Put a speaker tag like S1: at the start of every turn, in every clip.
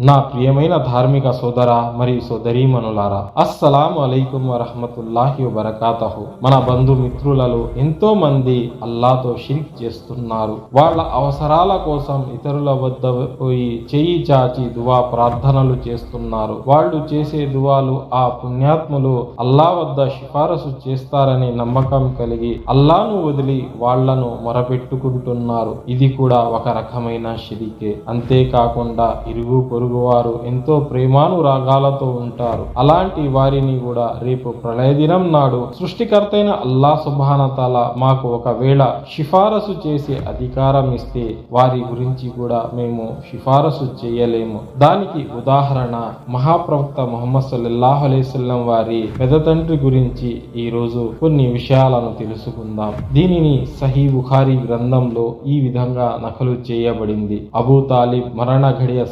S1: నా ప్రియమైన ధార్మిక సోదర మరియు సోదరీమణులారా అస్సలాము అలైకుం వరహమతుల్లాహి వబరకాతహు. మన బంధుమిత్రులలో ఎంతో మంది అల్లాతో షిరిక్ చేస్తున్నారు. వాళ్ళ అవసరాల కోసం ఇతరుల వద్ద పోయి చెయ్యి చాచి దువా ప్రార్థనలు చేస్తున్నారు. వాళ్ళు చేసే దువాలు ఆ పుణ్యాత్ములు అల్లా వద్ద సిఫారసు చేస్తారనే నమ్మకం కలిగి అల్లాను వదిలి వాళ్ళను మొరపెట్టుకుంటున్నారు. ఇది కూడా ఒక రకమైన షిరికే. అంతేకాకుండా ఇరుగు పొరుగు వారు ఎంతో ప్రేమానురాగాలతో ఉంటారు. అలాంటి వారిని కూడా రేపు ప్రళయ దినం నాడు సృష్టికర్తైన అల్లా సుభానతల మాకు ఒకవేళ సిఫారసు చేసే అధికారం ఇస్తే వారి గురించి కూడా మేము సిఫారసు చేయలేము. దానికి ఉదాహరణ మహాప్రవక్త మొహమ్మద్ సల్లాహ్ అలైస్లం వారి పెదతండ్రి గురించి ఈ రోజు కొన్ని విషయాలను తెలుసుకుందాం. దీనిని సహీ బుఖారి గ్రంథంలో ఈ విధంగా నకలు చేయబడింది. అబూ తాలిబ్ మరణ ఘడియ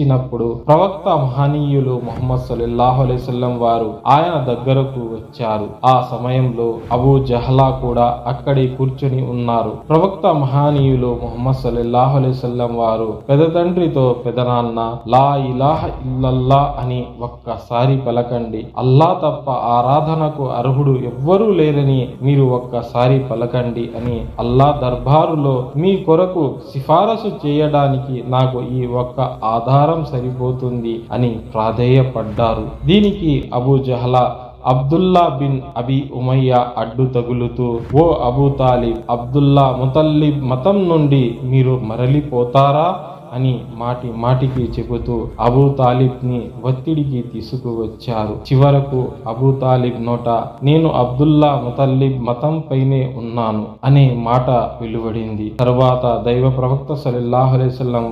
S1: ఇచ్చినప్పుడు ప్రవక్త మహనీయులు మొహమ్మద్ సల్లల్లాహు అలైవల్లం వారు ఆయన దగ్గరకు వచ్చారు. ఆ సమయంలో అబూ జహలా కూడా అక్కడే కూర్చొని ఉన్నారు. ప్రవక్త మహనీయులు మొహమ్మద్ సల్లల్లాహు అలైవల్లం వారు పెద్ద తండ్రితో పెదనాన్న లా ఇలాహ ఇల్లల్లా అని ఒక్కసారి పలకండి. అల్లా తప్ప ఆరాధనకు అర్హుడు ఎవ్వరూ లేరని మీరు ఒక్కసారి పలకండి అని అల్లా దర్బారులో మీ కొరకు సిఫారసు చేయడానికి నాకు ఈ ఒక్క ఆధారం సరిపోతుంది అని ప్రాధేయపడ్డారు. దీనికి Abu Jahl Abdullah bin Abi Umayya అడ్డు తగులుతూ ఓ అబూ తాలిబ్ అబ్దుల్లా ముతల్లిబ్ మతం నుండి మీరు మరలిపోతారా? అని మాటి మాటికి చెబుతూ అబూ తాలిబ్ని ఒత్తిడికి తీసుకువచ్చారు. చివరకు అబూ తాలిబ్ నోట నేను అబ్దుల్లా ముతల్లిబ్ మతం పైనే ఉన్నాను అనే మాట వెలువడింది. తర్వాత దైవ ప్రవక్త సలల్లాహు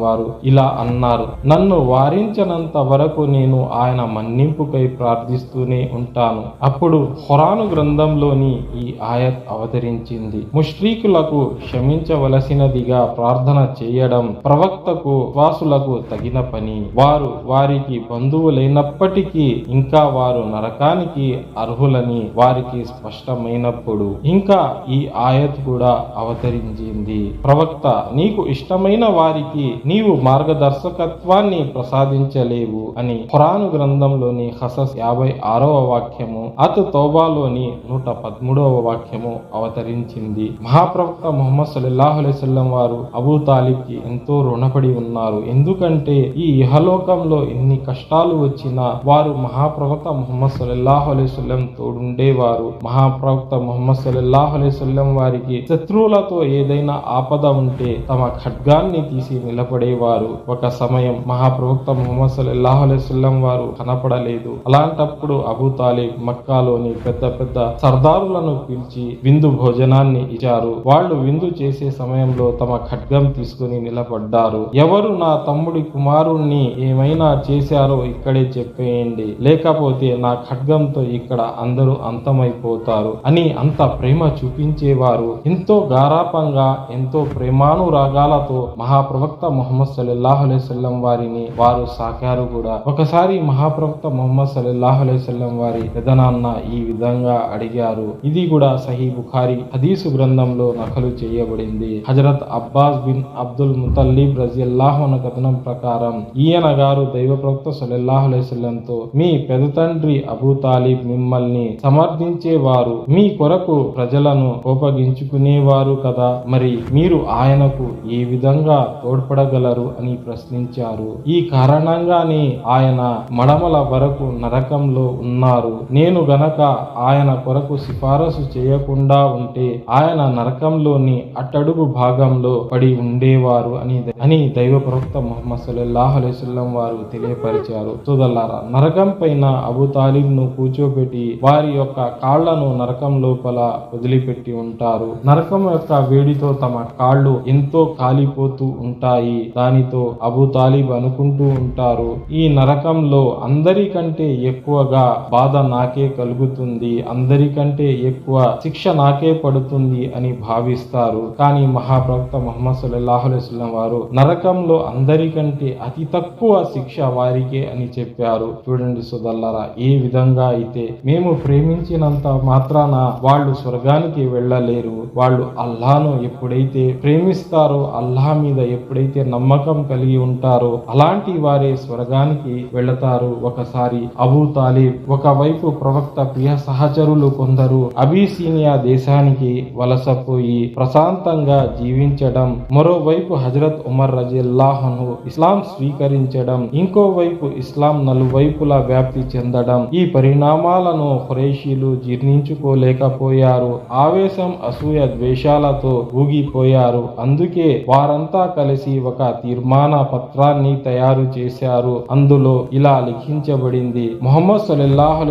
S1: వారు ఇలా అన్నారు నన్ను వారించనంత వరకు నేను ఆయన మన్నింపుకై ప్రార్థిస్తూనే ఉంటాను. అప్పుడు ఖురాను గ్రంథంలోని ఈ ఆయత్ అవతరించింది. ముష్రీకులకు క్షమించవలసినదిగా ప్రార్థన చేయడం ప్రవక్తకు వాసులకు తగిన పని. వారు వారికి బంధువులైనప్పటికీ ఇంకా వారు నరకానికి అర్హులని వారికి స్పష్టమైనప్పుడు ఇంకా ఈ ఆయత్ కూడా అవతరించింది. ప్రవక్త నీకు ఇష్టమైన వారికి నీవు మార్గదర్శకత్వాన్ని ప్రసాదించలేవు అని ఖురాను గ్రంథంలోని హసస్ యాభై ఆరవ వాక్యము అతు తోబాలోని నూట పదమూడవ వాక్యము అవతరించింది. మహాప్రవక్త ముహమ్మద్ సల్లాహు అలైవల్లం వారు అబూ తాలిబ్కి ఎంతో రుణపడి ఉన్నారు. ఎందుకంటే ఈ ఇహలోకంలో ఎన్ని కష్టాలు వచ్చినా వారు మహాప్రవక్త ముహమ్మద్ సల్లాహు అలైవల్లం తోడుండేవారు. మహాప్రవక్త ముహమ్మద్ సల్లాహు అలైవల్లం వారికి శత్రువులతో ఏదైనా ఆపద ఉంటే తమ ఖడ్గాన్ని తీసి నిలబడేవారు. ఒక సమయం మహాప్రవక్త ముహమ్మద్ సల్లాహు అలైవల్లం వారు కనపడలేదు. అలాంటప్పుడు అబూ తాలిబ్ మక్కాలోని పెద్ద పెద్ద సర్దారులను పిలిచి విందు భోజనాన్ని ఇచ్చారు. వాళ్ళు విందు చేసే సమయంలో తమ ఖడ్గం తీసుకుని నిలబడ్డారు. ఎవరు నా తమ్ముడి కుమారుణ్ణి ఏమైనా చేశారో ఇక్కడే చెప్పేయండి. లేకపోతే నా ఖడ్గంతో ఇక్కడ అందరూ అంతమైపోతారు అని అంత ప్రేమ చూపించేవారు. ఎంతో గారాపంగా ఎంతో ప్రేమానురాగాలతో మహాప్రవక్త మొహమ్మద్ సల్లాహు అలైవల్లం వారిని వారు సాకారు కూడా. ఒకసారి మహాప్రవక్త మొహమ్మద్ సల్లాహు అలైవల్లం వారి పెదనాన్న ఈ విధంగా అడిగారు. ఇది కూడా సహీ బుఖారి హదీసు గ్రంథంలో నకలు చేయబడింది. హజరత్ అబ్బాస్ బిన్ అబ్దుల్ ముతల్లీబ్ రజియల్లాహు కథనం ప్రకారం ఈయన గారు దైవ ప్రవక్త సల్లల్లాహు మీ పెద తండ్రి అబూ తాలిబ్ మిమ్మల్ని సమర్థించేవారు మీ కొరకు ప్రజలను కోపగించుకునేవారు కదా మరి మీరు ఆయనకు ఏ విధంగా తోడ్పడగలరు? అని ప్రశ్నించారు. ఈ కారణంగానే ఆయన మడమల వరకు నరకంలో ఉన్నారు. నేను గనక ఆయన కొరకు సిఫారసు చేయకుండా ఉంటే ఆయన నరకంలోని అట్టడుగు భాగంలో పడి ఉండేవారు అని అని దైవ ప్రవక్త మొహమ్మద్ సల్లల్లాహు అలైస్లం వారు తెలియపరిచారు. సోదల్లారా నరకం పైన అబు తాలిబ్ను కూర్చోబెట్టి వారి యొక్క కాళ్ళను నరకం లోపల వదిలిపెట్టి ఉంటారు. నరకం యొక్క వేడితో తమ కాళ్ళు ఎంతో కాలిపోతూ ఉంటాయి. దానితో అబు తాలిబ్ అనుకుంటూ ఉంటారు ఈ నరకంలో అందరికంటే ఎక్కువగా బాధ నాకే కలుగుతుంది అందరికంటే ఎక్కువ శిక్ష నాకే పడుతుంది అని భావిస్తారు. కానీ మహాప్రవక్త మొహమ్మద్ సల్లాహు వారు నరక నరకంలో అందరికంటే అతి తక్కువ శిక్ష వారికే అని చెప్పారు. చూడండి సుదల్లరా ఏ విధంగా అయితే మేము ప్రేమించినంత మాత్రాన వాళ్ళు స్వర్గానికి వెళ్ళలేరు. వాళ్ళు అల్లాను ఎప్పుడైతే ప్రేమిస్తారో అల్లాహ్ మీద ఎప్పుడైతే నమ్మకం కలిగి ఉంటారో అలాంటి వారే స్వర్గానికి వెళతారు. ఒకసారి అబూ తాలిబ్ ఒకవైపు ప్రవక్త ప్రియ సహచరులు కొందరు అబీసీనియా దేశానికి వలసపోయి ప్రశాంతంగా జీవించడం మరోవైపు హజరత్ ఉమర్ రజిల్లాహను ఇస్లాం స్వీకరించడం ఇంకోవైపు ఇస్లాం నలువైపులా వ్యాప్తి చెందడం ఈ పరిణామాలను ఖురేషీలు జీర్ణించుకోలేకపోయారు. ఆవేశం అసూయ ద్వేషాలతో ఊగిపోయారు. అందుకే వారంతా కలిసి ఒక తీర్మాన పత్రాన్ని తయారు చేశారు. అందులో ఇలా లిఖించబడింది మొహమ్మద్ సల్లల్లాహు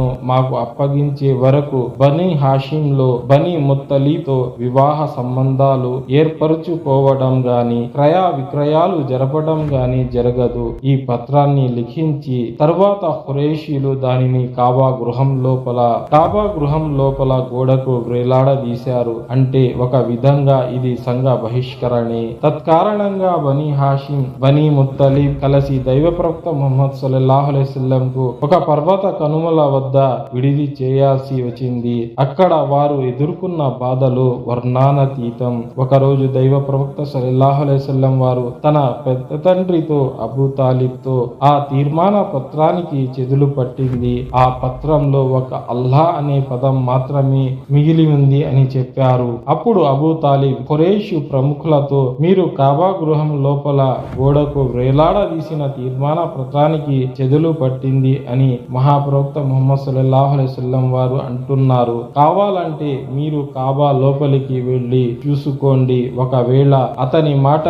S1: ను మాకు అప్పగించే వరకు బనీ హాషింలో బనీ ముత్తలీతో వివాహ సంబంధాలు ఏర్పరచుకోవడం గాని క్రయ విక్రయాలు జరపడం గాని జరగదు. ఈ పత్రాన్ని లిఖించి తర్వాత హురేషీలు దానిని కాబా గృహం లోపల కాబా గృహం లోపల గోడకు వేలాడదీశారు. అంటే ఒక విధంగా ఇది సంఘ బహిష్కరణే. తత్కారణంగా బనీ హాషిం బనీ ముత్తలీబ్ కలిసి దైవ ప్రవక్త ముహమ్మద్ సల్లాహులేస్లం కు ఒక పర్వత కనుమల వద్ద విడిది చేయాల్సి వచ్చింది. అక్కడ వారు ఎదుర్కొన్న బాధలు వర్ణానతీతం ఒకరోజు దైవ ప్రవక్త సల్లాహులేస్లం వారు వారు తన పెద్ద తండ్రితో అబూ తాలిబ్తో ఆ తీర్మాన పత్రానికి చెదులు పట్టింది. ఆ పత్రంలో ఒక అల్లా అనే పదం మాత్రమే మిగిలి ఉంది అని చెప్పారు. అప్పుడు అబూ తాలిబ్ ఖురేషు ప్రముఖులతో మీరు కాబా గృహం లోపల గోడకు వేలాడదీసిన తీర్మాన పత్రానికి చెదులు పట్టింది అని మహాప్రవక్త ముహమ్మద్ సల్లాహు అలైహి వారు అంటున్నారు. కావాలంటే మీరు కాబా లోపలికి వెళ్ళి చూసుకోండి. ఒకవేళ అతని మాట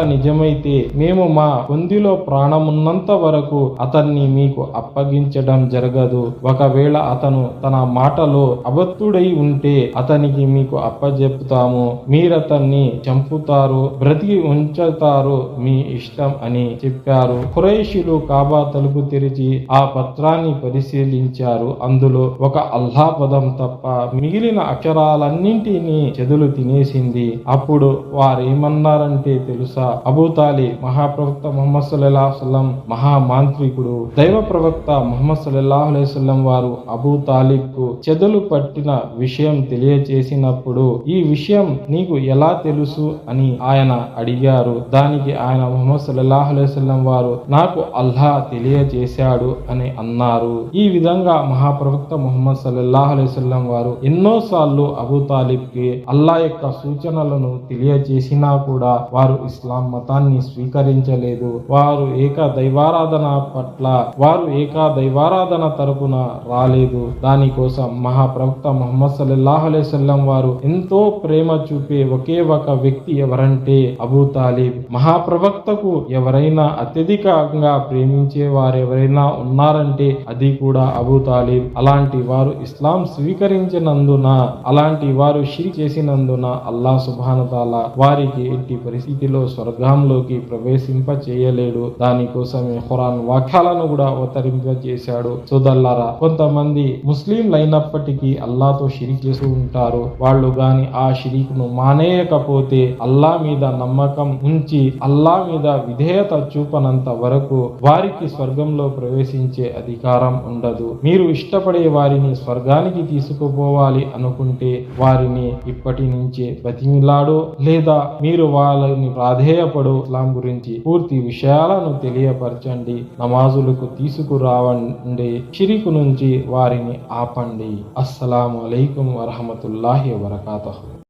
S1: నిజమైతే మేము మా పొందిలో ప్రాణమున్నంత వరకు అతన్ని మీకు అప్పగించడం జరగదు. ఒకవేళ అతను తన మాటలో అబద్ధుడై ఉంటే అతనికి మీకు అప్పజెపుతాము. మీరతన్ని చంపుతారు బ్రతికి ఉంచుతారు మీ ఇష్టం అని చెప్పారు. ఖురైషులు కాబా తలుపు తెరిచి ఆ పత్రాన్ని పరిశీలించారు. అందులో ఒక అల్లా పదం తప్ప మిగిలిన అక్షరాలన్నింటినీ చెదులు తినేసింది. అప్పుడు వారేమన్నారంటే తెలుసా? అబూతాలి మహాప్రవక్త మొహమ్మద్ సల్లాహు సల్లం మహామాంత్రికుడు. దైవ ప్రవక్త మొహమ్మద్ సల్లాహు అలైవల్లం వారు అబూ తాలిబ్కు చెదలు పట్టిన విషయం తెలియచేసినప్పుడు ఈ విషయం నీకు ఎలా తెలుసు? అని ఆయన అడిగారు. దానికి ఆయన మొహమ్మద్ సల్లాహు అలైవల్లం వారు నాకు అల్లా తెలియచేశాడు అని అన్నారు. ఈ విధంగా మహాప్రవక్త మొహమ్మద్ సల్లాహు అలైవల్లం వారు ఎన్నోసార్లు అబూ తాలిబ్కి అల్లా యొక్క సూచనలను తెలియజేసినా కూడా వారు ఇస్లాం మతాన్ని స్వీకరించలేదు. వారు ఏక దైవారాధన పట్ల వారు ఏకా దైవారాధన తరపున రాలేదు. దానికోసం మహాప్రవక్త మొహమ్మద్ సల్లల్లాహు వారు ఎంతో ప్రేమ చూపే ఒకే ఒక వ్యక్తి ఎవరంటే అబూ తాలిబ్. మహాప్రవక్తకు ఎవరైనా అత్యధికంగా ప్రేమించే వారు ఎవరైనా ఉన్నారంటే అది కూడా అబూ తాలిబ్. అలాంటి వారు ఇస్లాం స్వీకరించినందున అలాంటి వారు షిరి చేసినందున అల్లా సుభానతాల వారికి ఎట్టి పరిస్థితిలో స్వర్గంలో స్వర్గంలోకి ప్రవేశింప చేయలేడు దానికోసమే ఖురాన్ వాక్యాలను కూడా అవతరింప చేశాడు సోదల్లారా కొంతమంది ముస్లింలు అయినప్పటికీ అల్లాతో షిరిక్ చేస్తూ ఉంటారు. వాళ్ళు గాని ఆ షిరిక్ను మానేయకపోతే అల్లా మీద నమ్మకం ఉంచి అల్లా మీద విధేయత చూపనంత వరకు వారికి స్వర్గంలో ప్రవేశించే అధికారం ఉండదు. మీరు ఇష్టపడే వారిని స్వర్గానికి తీసుకుపోవాలి అనుకుంటే వారిని ఇప్పటి నుంచే బతిమిలాడో లేదా మీరు వాళ్ళని ప్రాధేయపడు ఇస్లాం గురించి పూర్తి విషయాలను తెలియపరచండి. నమాజులకు తీసుకురావండి. షిరికు నుంచి వారిని ఆపండి. అస్సలాము అలైకుం వరహమతుల్లాహి వరకాతహు